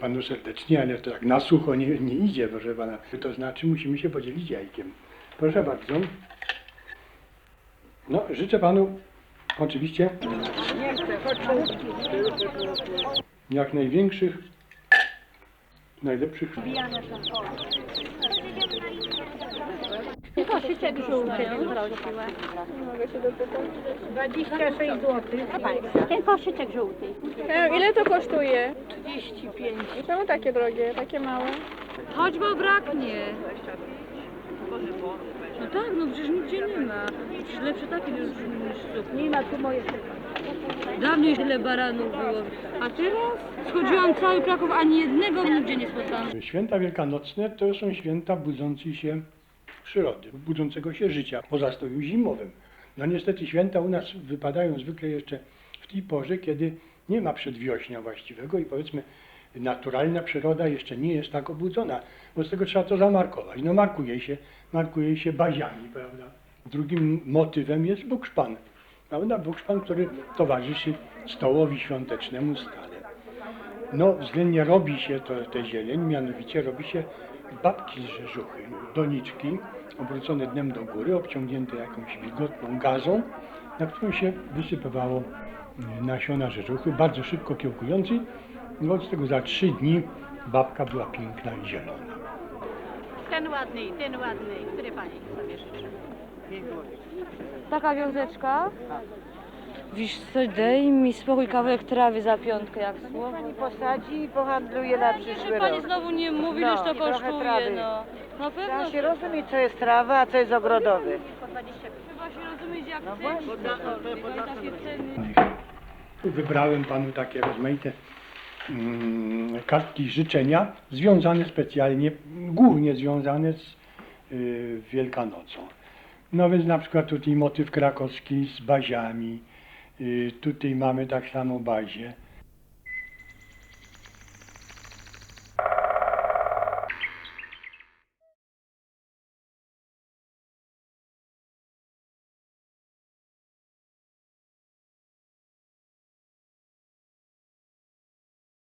panu serdecznie, ale to tak na sucho nie, nie idzie, proszę pana. To znaczy musimy się podzielić jajkiem. Proszę bardzo. No, życzę panu oczywiście jak największych, najlepszych Koszyczek żółty bym prosiła. 26 zł. Ten koszyczek żółty. E, Ile to kosztuje? 35. Czemu takie drogie, takie małe? Chodź, bo braknie. No tak, no przecież nigdzie nie ma. Przecież lepsze takie niż, niż zup. Nie ma tu moje Dawniej tyle baranów było. A teraz? Schodziłam cały Kraków, ani jednego nigdzie nie spotkałam. Święta wielkanocne to są święta budzącej się przyrody, budzącego się życia po zastoju zimowym. No niestety święta u nas wypadają zwykle jeszcze w tej porze, kiedy nie ma przedwiośnia właściwego i powiedzmy naturalna przyroda jeszcze nie jest tak obudzona. Wobec tego trzeba to zamarkować. No markuje się, markuje się baziami, prawda. Drugim motywem jest bukszpan, prawda. Bukszpan, który towarzyszy stołowi świątecznemu stale. No, względnie robi się to, tę zieleń, mianowicie robi się babki z rzeżuchy, doniczki obrócone dnem do góry, obciągnięte jakąś wilgotną gazą, na którą się wysypywało mm, nasiona rzeżuchy, bardzo szybko kiełkującej. No, od tego za trzy dni babka była piękna i zielona. Ten ładny, i ten ładny. Który pani sobie życzy? Taka wiązeczka. Wiesz co, daj mi spokój kawałek trawy za piątkę, jak słowo. Pani posadzi i pohandluje na Że przyszły pani rok. znowu nie mówi, No, ileż to i trochę kosztuje, trawy. no. Na pewno Trzeba się rozumieć, co jest trawa, a co jest ogrodowy. trzeba się rozumieć, jak No takie ceny. Wybrałem panu takie rozmaite mm, kartki życzenia, związane specjalnie, głównie związane z y, Wielkanocą. No więc na przykład tutaj motyw krakowski z baziami, tutaj mamy tak samo bazię,